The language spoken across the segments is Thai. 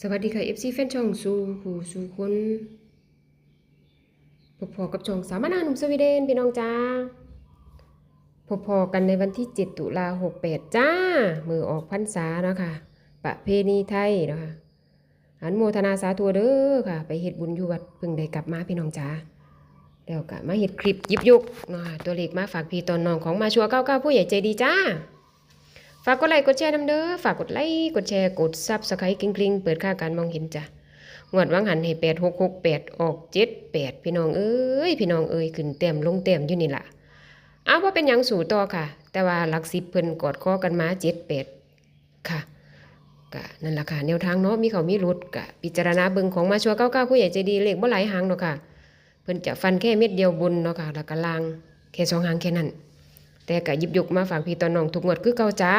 สวัสดีค่ะ FC แฟนช่องสู่ผู้สู่คนพบพอกับช่องสามนาหนุ่มสวีเดนพี่น้องจ้าพบพอกันในวันที่ 7 ตุลา68 จ้า มือออกพรรษาเนาะค่ะประเพณีไทยเนาะค่ะอันโมทนาสาธุเด้อค่ะ ไปเฮ็ดบุญอยู่วัดเพิ่งได้กลับมาพี่น้องจ้าแล้วก็มาเฮ็ดคลิปยิบยุกเนาะตัวเลขมาฝากพี่ตอนน้องของมาชัว99ผู้ใหญ่ใจดีจ้า ฝากกดไลค์กดแชร์น้ำเด้อฝากกดไลค์กดแชร์กดซับสไครต์กริ๊งๆเปิดค่าการมองเห็นจ้ะงวดวังหันให้แปดหกหกแปดออกเจ็ดแปดพี่น้องเอ้ยพี่น้องเอ้ยขึ้นเต็มลงเต็มอยู่นี่ล่ะเอาว่าเป็นยังสู่ต่อค่ะ แต่ว่าหลักสิบเพิ่นกอดคอกันมาเจ็ดแปดค่ะกะนั่นล่ะค่ะแนวทางเนาะมีเขามีรุดกะพิจารณาเบิงของมาชัวเก้าเก้าผู้ใหญ่ใจดีเลขบ่หลายหางเนาะค่ะ เพิ่นจะฟันแค่เม็ดเดียวบนเนาะค่ะแล้วก็ล่างแค่สองหางแค่นั้น แต่ก็หยิบยกมาฝากพี่ตอนน้องทุกงวดคือเก่าจ้า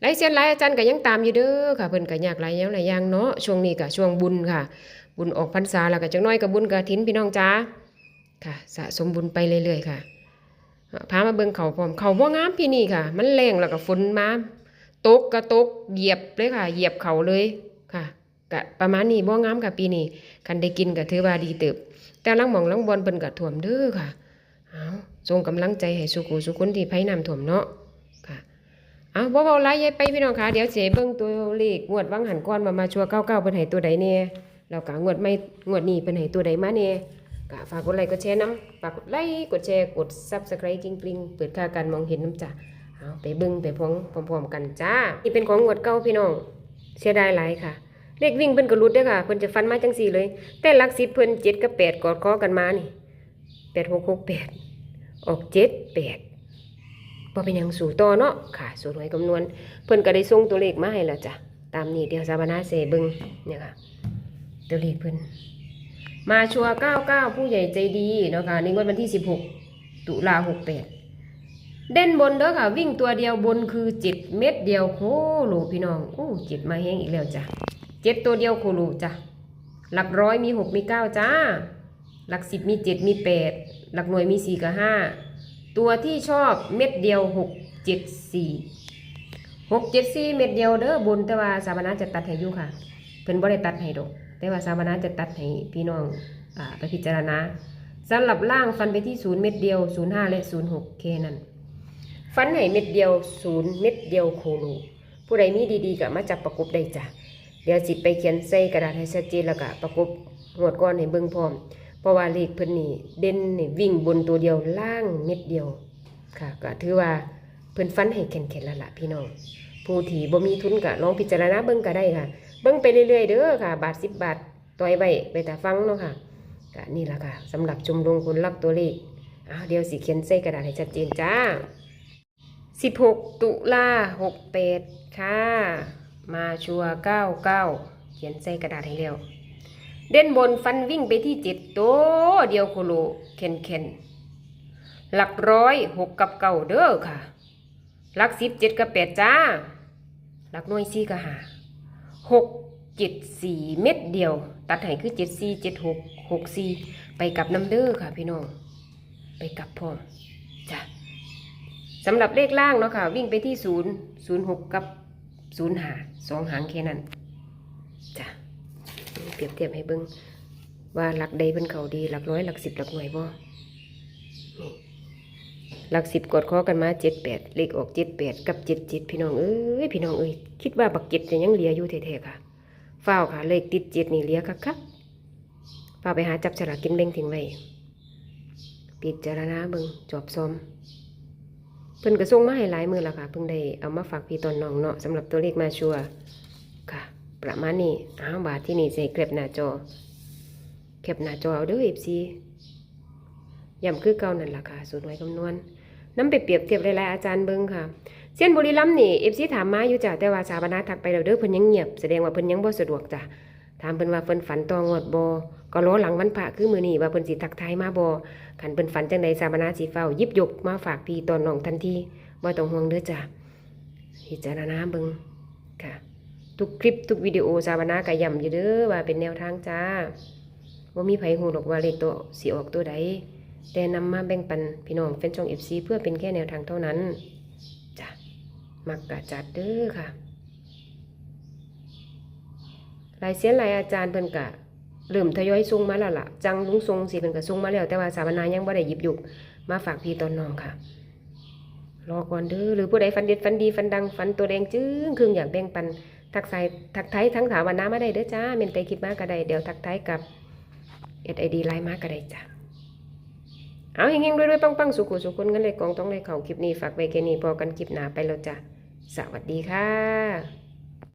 หลายเซียนหลายอาจารย์ก็ยังตามอยู่เด้อค่ะเพิ่นก็ยากหลายอย่างหลายอย่างเนาะช่วงนี้ก็ช่วงบุญค่ะ บุญออกพรรษาแล้วก็จักหน้อยก็บุญกฐินพี่น้องจ้าค่ะ สะสมบุญไปเรื่อยๆค่ะพามาเบิ่งเขาพร้อมเขาบ่งามพี่นี่ค่ะ มันแรงแล้วก็ฝนมาตกก็ตกเหยียบเลยค่ะ เหยียบเขาเลยค่ะก็ประมาณนี้บ่งามค่ะปีนี้คันได้กินก็ถือว่าดีเติบแต่ลังหมองลังบอลเพิ่นก็ท่วมเด้อค่ะ ส่งกำลังใจให้สุขุสุขคนที่ภัยน้ำท่วมเนาะค่ะเอาบ่เบาหลายยายไปพี่น้องค่ะเดี๋ยวเสเบิ่งตัวเลขงวดวังหันก้อนมามาชัวเก้าเก้าเพิ่นให้ตัวใดแน่แล้วก็งวดไม่งวดนี้เพิ่นให้ตัวใดมาแน่ก็ฝากกดไลค์กดแชร์นํฝากกดไลค์กดแชร์กด Subscribe กริ๊งเปิดค่าการมองเห็นน้ำจ้ะเอาไปเบิ่งไปพร้อมพร้อมๆกันจ้านี่เป็นของงวดเก่าพี่น้องเสียดายหลายค่ะเลขวิ่งเพิ่นก็หลุดด้อค่ะเพิ่นจะฟันมาจังซี่เลย แต่ลัก10เพิ่น7กับ8กอดคอกันมานี่8668 ออก78บ่เป็นหยังสู่ต่อเนาะค่ะ สูตรหวยคำนวณ เพิ่นก็ได้ส่งตัวเลขมาให้แล้วจ้ะตามนี้เดี๋ยวสาบานาเสบิงเนี่ยค่ะ ตัวเลขเพิ่นมาชัวร์99ผู้ใหญ่ใจดีเนาะค่ะในงวดวันที่16ตุลา68เด่นบนเด้อค่ะ วิ่งตัวเดียวบนคือ7เม็ดเดียวโคโลพี่น้องอู้เจ็ดมาแห้งอีกแล้วจ้ะเจ็ดตัวเดียวโคโลจ้ะหลักร้อยมี6มี9จ้า หลัก10มี7มี8หลักหน่วยมี4กับ5 ตัวที่ชอบเม็ดเดียว6 7 4 6 7 4เม็ดเดียวเด้อบนแต่ว่าสาบานาจะตัดให้อยู่ค่ะ เพิ่นบ่ได้ตัดให้ดอก แต่ว่าสาบานาจะตัดให้พี่น้องอ่าไปพิจารณาสำหรับล่างฟันไปที่0เม็ดเดียว05และ06แค่นั้นฟันให้เม็ดเดียว0เม็ดเดียวโคโลผู้ใดมีดีๆก็มาจับประกบได้จ้ะเดี๋ยวสิไปเขียนใส่กระดาษให้ชัดเจนแล้วก็ประกบหวดก้อนให้เบิ่งพร้อม ราะว่าเลขเพิ่นนี่เด่นนี่วิ่งบนตัวเดียวล่างเม็ดเดียวค่ะก็ถือว่าเพิ่นฟันให้แข็งๆแล้วล่ะพี่น้องผู้ที่บ่มีทุนก็ลองพิจารณาเบิ่งก็ได้ค่ะ เบิ่งไปเรื่อยๆเด้อค่ะ บาท10บบาทต่อยไว้ไปแต่ฟังเนาะค่ะก็นี่ล่ะค่ะสำหรับชมรมคนรักตัวเลขอ้าวเดี๋ยวสิเขียนใส่กระดาษให้ชัดเจนจ้า 16 ตุลา68 ค่ะ มาชัวร์99 เขียนใส่กระดาษให้แล้ว เด่นบนฟันวิ่งไปที่เจ็ดโตเดียวโคโลเข็นเข็นหลักร้อยหกกับเก่าเด้อค่ะ หลักสิบเจ็ดกับแปดจ้า หลักหน่วยสี่กับห้าหกเจ็ดสี่เม็ดเดียว ตัดให้คือเจ็ดสี่เจ็ดหกหกสี่ไปกับน้ำเด้อค่ะพี่น้อง ไปกับพร้อจ้ะสำหรับเลขล่างเนาะค่ะ วิ่งไปที่ศูนย์ศูนย์หกกับศูนย์หาสองหางแค่นั้นจ้ะ เปรียบเทียบให้เบิ่งว่าหลักใดเป็นเขาดีหลักร้อยหลักสิบหลักหน่วยบ่หลักสิบกดข้อกันมาเจ็ดแปดเลขออกเจ็ดแปดกับเจ็ดเจ็ดพี่น้องเอ้ยพี่น้องเอ้ยคิดว่าบักเจ็ดจะยังเหลืออยู่แท้ๆค่ะเฝ้าค่ะ เลขติดเจ็ดนี่เหลือคักคักๆฝ้าไปหาจับฉลากกินแบ่งทิ้งไว้ปิดจารณาเบิ่งจอบซ้อมเพิ่นก็ส่งมาให้หลายมือแล้วค่ะเพิ่งได้เอามาฝากพี่ตอนน้องเนาะสำหรับตัวเลขมาชัวร์ ประมาณนี้อ้าวบาทที่นี่ใส่เก็บหน้าจอเก็บหน้าจอเอาเด้อเอฟซีย้ำคือเก่านั่นล่ะค่ะสูตรหน่วยคำนวณน้ำไปเปรียบเทียบหลายๆอาจารย์เบิ้งค่ะเส้นบุรีรัมนี่เอฟซีถามมาอยู่จ้ะแต่ว่าสาบานาทักไปแล้วเด้อเพิ่นยังเงียบแสดงว่าเพิ่นยังบ่สะดวกจ้ะถามเพิ่นว่าเพิ่นฝันตองวดบ่ก็รอหลังวันพระคือมือนี้ว่าเพิ่นสิทักทายมาบ่คันเพิ่นฝันจังใดสาบานาสิเฝ้าหยิบยกมาฝากพี่ตอนน้องทันทีบ่ต้องห่วงเด้อจ้ะพิจารณาเบิ่ง ทุกคลิปทุกวิดีโอสาบานากะย่ำอยู่เด้อว่าเป็นแนวทางจ้าว่ามีไผหูหรอกว่าเลขตัวสีออกตัวใดแต่นำมาแบ่งปันพี่น้องแฟนช่องเอฟซีเพื่อเป็นแค่แนวทางเท่านั้นจ้ะมักกะจัดเด้อค่ะหลายเสียนหลายอาจารย์เพิ่นก็เริ่มทยอยส่งมาแล้วล่ะ จังลุงทรงสิเพิ่นก็ส่งมาแล้ว แต่ว่าสามนายังบ่ได้หยิบหยุบมาฝากพี่ตอนน้องค่ะรอก่อนเด้อหรือผู้ใดฝันเด็ดฝันดีฝันดังฝันตัวแดงจึ้งครึ่งอยากแบ่งปัน ทักทายทักไทยทั้งสามวันน้ามาได้เด้อจ้าเมนไปคิดมากก็ได้เดี๋ยวทักไทยกับเอสไอดีไลน์มากก็ได้จ้าเอาเฮงๆรวยๆปังๆ สุขุสุขุนกันเลยกองต้องเลยเขาคลิปนี้ฝากไว้แค่นี้พอกันคลิปหน้าไปแล้วจ้ะสวัสดีค่ะ